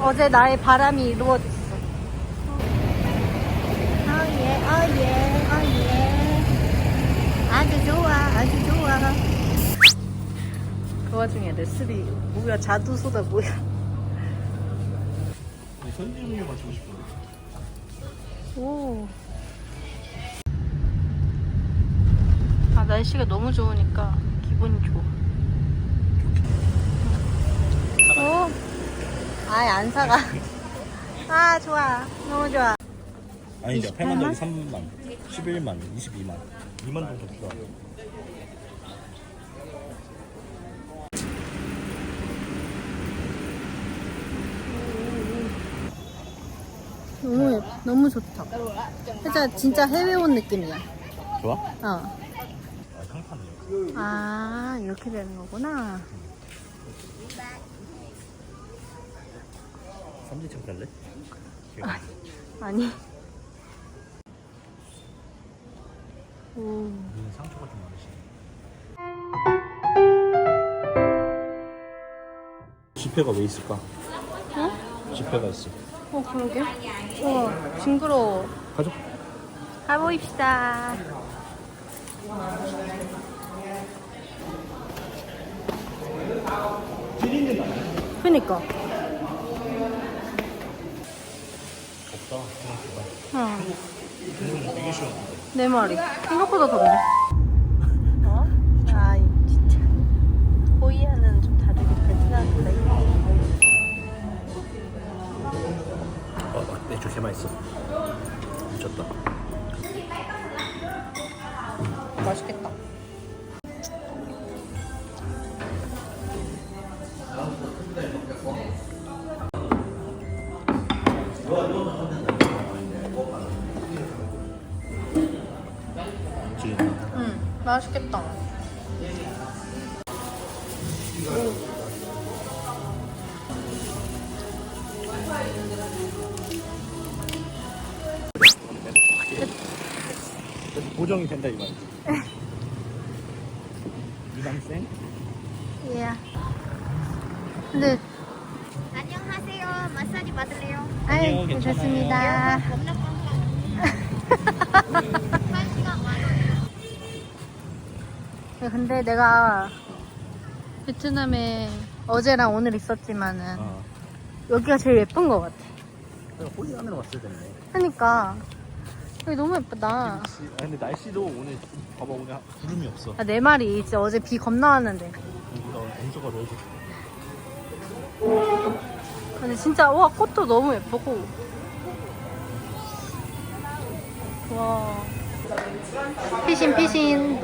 어제 나의 바람이 이루어졌어 어예 어예 어예 아주 좋아 아주 좋아 그 와중에 레슬이 뭐야 자두소다 뭐야 선진우유 마시고 싶어. 오. 아, 날씨가 너무 좋으니까 기분이 좋아. 오. 아예 안 사가. 아, 좋아. 너무 좋아. 아니죠. 28만? 8만 더하기 3만, 11만, 22만. 2만 정도 필요하 너무, 예- 너무 좋다. 진짜, 진짜 해외 온 느낌이야. 좋아? 어. 아. 아, 이렇게 되는 거구나. 삼지창 갈래? 아니. 오. 눈 상처가 좀 많으시네. 지폐가 왜 있을까? 어? 지폐가 있어. 어, 그러게. 어, 징그러워. 가져. 가보입시다. 그니까. 생각보다. 응. 되게 쉬워. 내 말이. 생각보다 덥네. 어? 아, 이 진짜. 호이안은 좀 다르게 베트남보다 어, 맥주 개 맛있어. 미쳤다. 맛있겠다. 지 맛있겠다. 보정이 된다 이 말이지. 미남생? 예. 근데, 안녕하세요. 마사지 받을래요? 괜찮아요. 괜찮습니다. 겁나 팡팡. 근데 내가 베트남에 어제랑 오늘 있었지만은 어. 여기가 제일 예쁜 것 같아. 내가 홀리 안으로 왔을 텐데. 그러니까 여기 너무 예쁘다. 아, 근데 날씨도 오늘 봐봐 오늘 구름이 없어. 아, 내 말이 진짜 어제 비 겁나 왔는데. 여기가 넣어줘. 근데 진짜 와 꽃도 너무 예쁘고. 와. 피신 피신.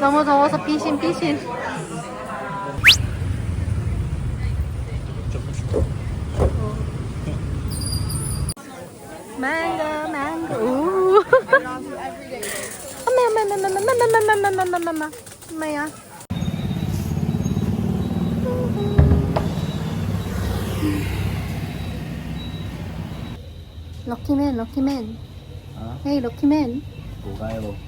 너무 더워서 피신 피신. 망고 망고. 우. 엄마 엄마 엄마 엄마 엄마 엄마 엄마 엄마 엄마 엄마 엄마야. 럭키맨 럭키맨. 아? 헤이 럭키맨. 뭐가요?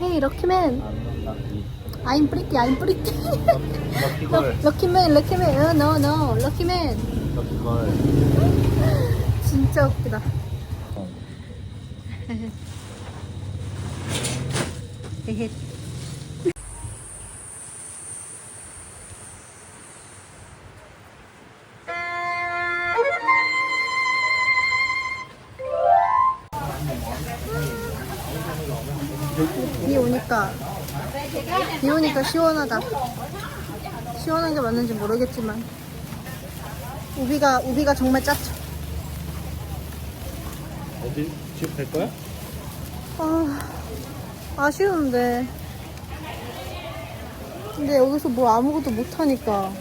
헤이 럭키맨. 럭키. I'm pretty I'm pretty. 럭키걸. 럭키맨 럭키맨. 어, no no 럭키맨. 럭키걸. 진짜 웃기다. 헤헤. 비 오니까 비 오니까 시원하다. 시원한 게 맞는지 모르겠지만 우비가 우비가 정말 짰죠. 어디 집 갈 거야? 아, 아쉬운데. 근데 여기서 뭐 아무것도 못 하니까.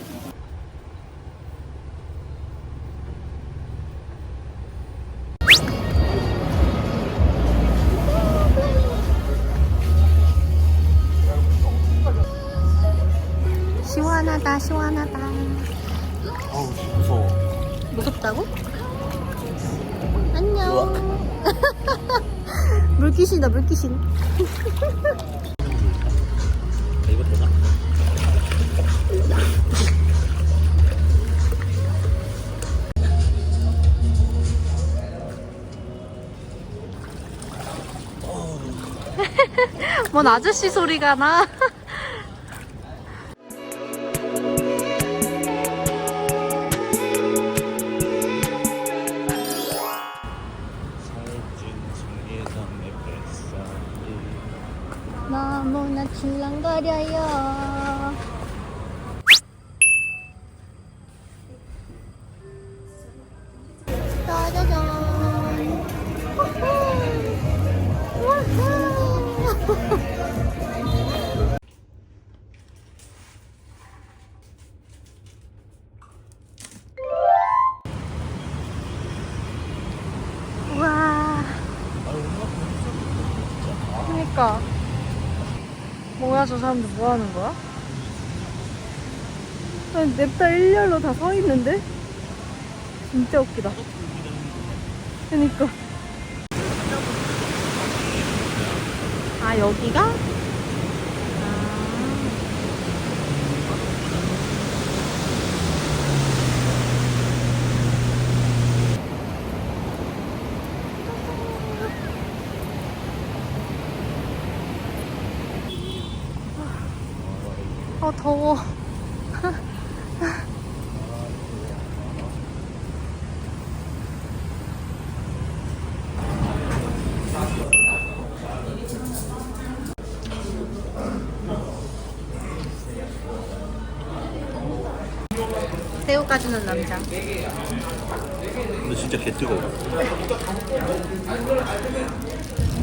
시원하다. 어우 무서워. 무섭다고? 안녕 물귀신이다 물귀신 이거 되나? 뭔 아저씨 소리가 나 와 그니까 뭐야 저 사람들 뭐 하는 거야? 아니, 냅다 일렬로 다 서 있는데? 진짜 웃기다. 그니까. 여기가? 새우까지 넣은 남자. 근데 진짜 개 뜨거워.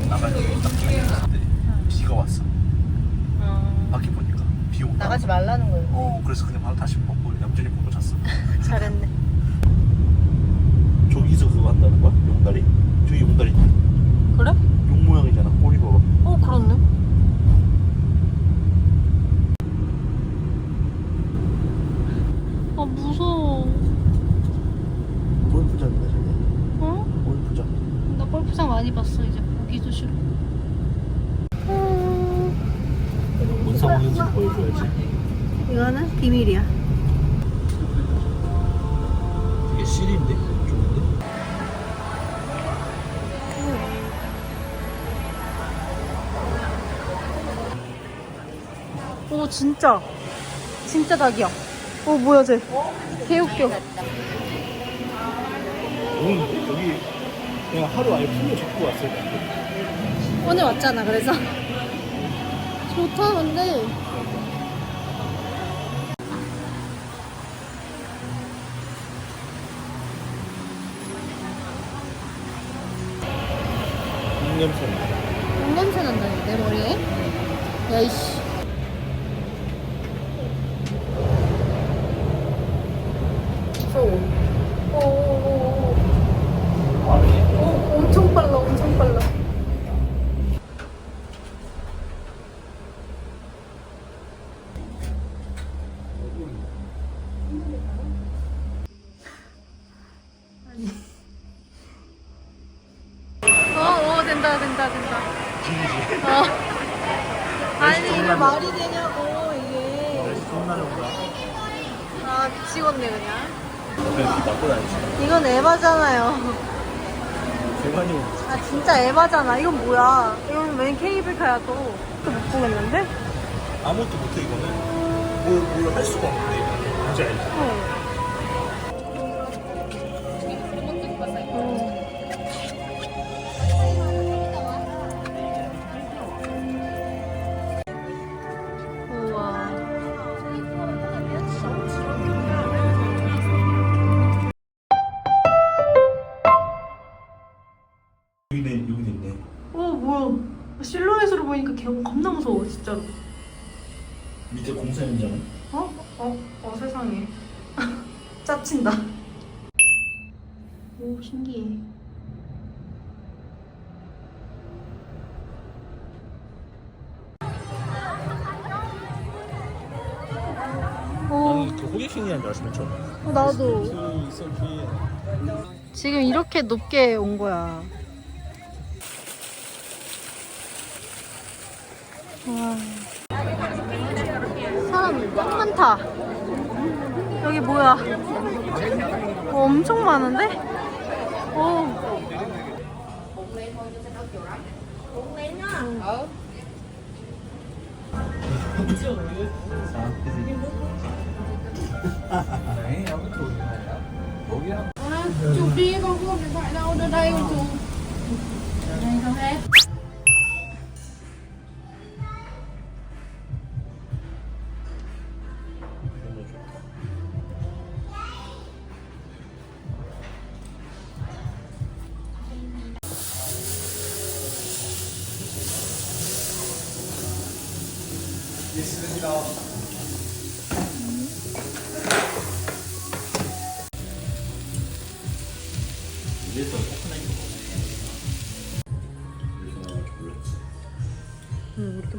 나가야 딱 비가 왔어. 밖에 보니까 비 온다. 나가지 말라는 거예요. 어 그래서 그냥 바로 다시 먹고 얌전히 보고 잤어. 잘했네. 저기서 그거 한다는 거야? 용다리? 저기 용다리 그래? 오, 진짜. 진짜 닭이야. 오, 뭐야, 쟤. 개웃겨. 오늘 여기 그냥 하루 아예 풀로 잡고 건데. 오늘 왔잖아, 그래서. 좋다, 근데. 이 냄새나. 똥 냄새 난다니, 내 머리에. 야이씨. 무서워. 오오오오. 오, 엄청 빨라, 엄청 빨라. 어, 어, 된다, 된다, 된다. 이게 말이 되냐고, 이게. 겁나는 거야. 아, 미치겠네, 그냥. 맞고 다니지. 이건 에바잖아요. 대관이 아, 진짜 에바잖아. 이건 뭐야. 이건 웬 케이블카야, 또. 또못 보겠는데? 아무것도 못해 이거는. 뭘, 뭘할 수가 없는데 이거는. 뭔지 알지? 어. 여기네 여기 있네. 어, 뭐야. 실루엣으로 보니까 개 겁나 무서워, 진짜로. 밑에 공사 현장은? 어? 어? 어, 세상에. 짜친다. 오, 신기해. 줄 처음에. 어, 나도 있었지. 지금 이렇게 높게 온 거야. 사람 꽉 많다. 여기 뭐야? 어, 엄청 많은데? 오. Hết.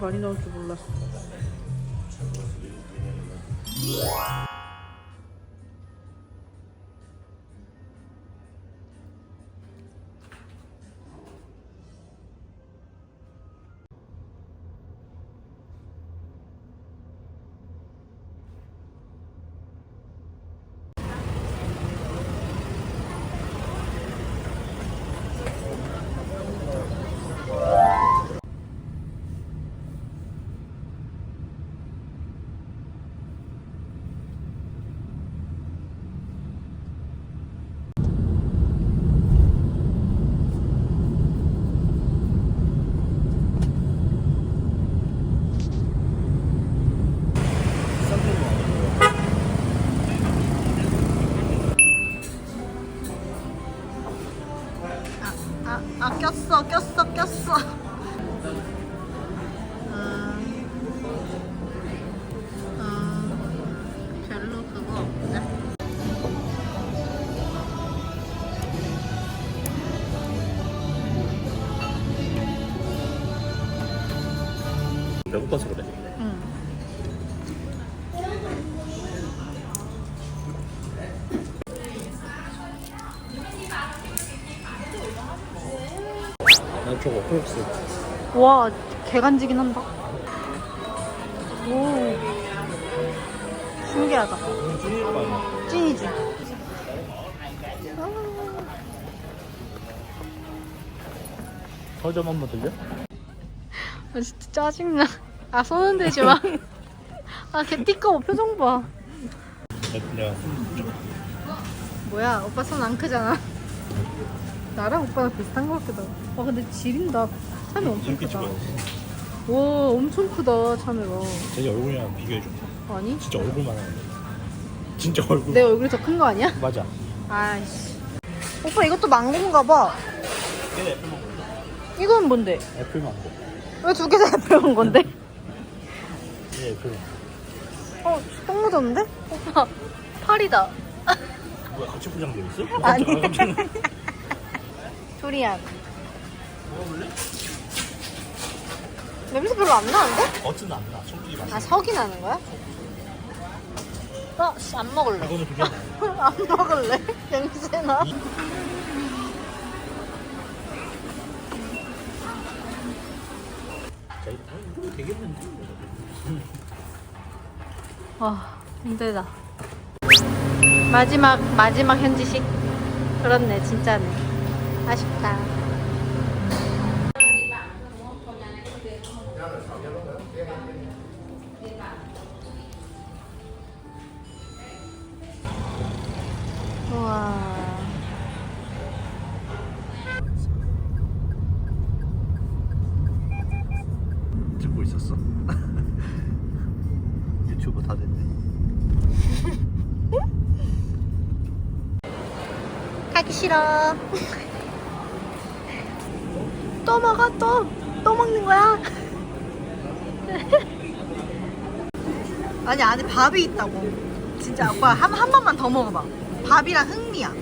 많이 나올 줄 몰랐어. 저거 콜록스. 와, 개간지긴 한다. 오, 신기하다. 찐이가 아니야. 찐이지. 서점 한번 들려? 아, 진짜 짜증나. 아, 손은 대지 마. 아, 걔 띠꺼워. 표정 봐. 내가 뭐야, 오빠 손 안 크잖아. 나랑 오빠랑 비슷한 것 같기도 하고. 아, 근데 지린다. 참이 엄청 크다. 와, 엄청 크다, 참이가. 제 얼굴이랑 비교해줘. 아니? 진짜 얼굴만 하는데. 진짜 얼굴. 내 얼굴이 더 큰 거 아니야? 맞아. 아이씨. 오빠 이것도 망고인가 봐. 걔 애플 망고. 이건 뭔데? 애플 망고. 왜 두 개다 배운 건데? 얘 애플 망고. 어, 똥 묻었는데? 오빠, 팔이다. 뭐야 같이 포장되어 있어? 아니. 깜짝- 깜짝 놀랐네. 두리안. 먹어볼래? 냄새 별로 안 나는데? 어쨌든 안 나. 솔직히 맛있어. 아, 석이 나는 거야? 아, 씨, 안 먹을래. 이거는 나. 안 먹을래? 냄새 나. 자, 이거 이거 되겠는데? 와, 힘들다. 마지막, 마지막 현지식? 그렇네, 진짜네. 아쉽다. 우와. 찍고 있었어. 유튜브 다 됐네. 가기 싫어. 또 먹어 또. 또 먹는 거야? 아니 안에 밥이 있다고. 진짜 오빠 한, 한 번만 더 먹어봐. 밥이랑 흑미야.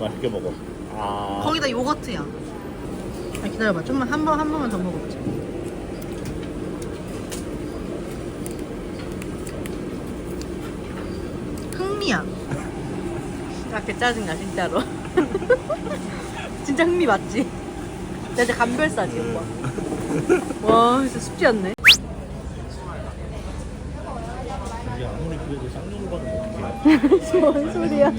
맛있게 먹어. 아. 거기다 요거트야. 아, 기다려봐. 좀만 한 번 한 번만 더 먹어보자. 흥미야. 아, 개 짜증나, 진짜로. 진짜 흥미 맞지? 나 진짜 감별사지, 오빠. 와, 진짜 쉽지 않네. 이게 아무리 그래도 받으면 어떡해. 뭔 소리야?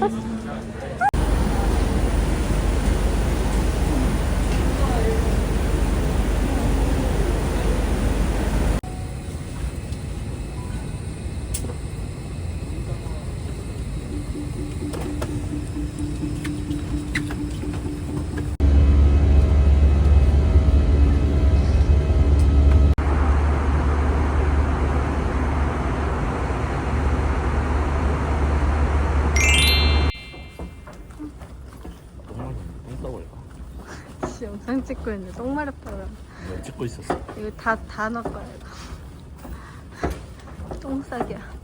찍고 있는데 똥 마렵다고. 뭐 찍고 있었어. 이거 다, 다 넣을 거야, 이거. 똥 싸기야.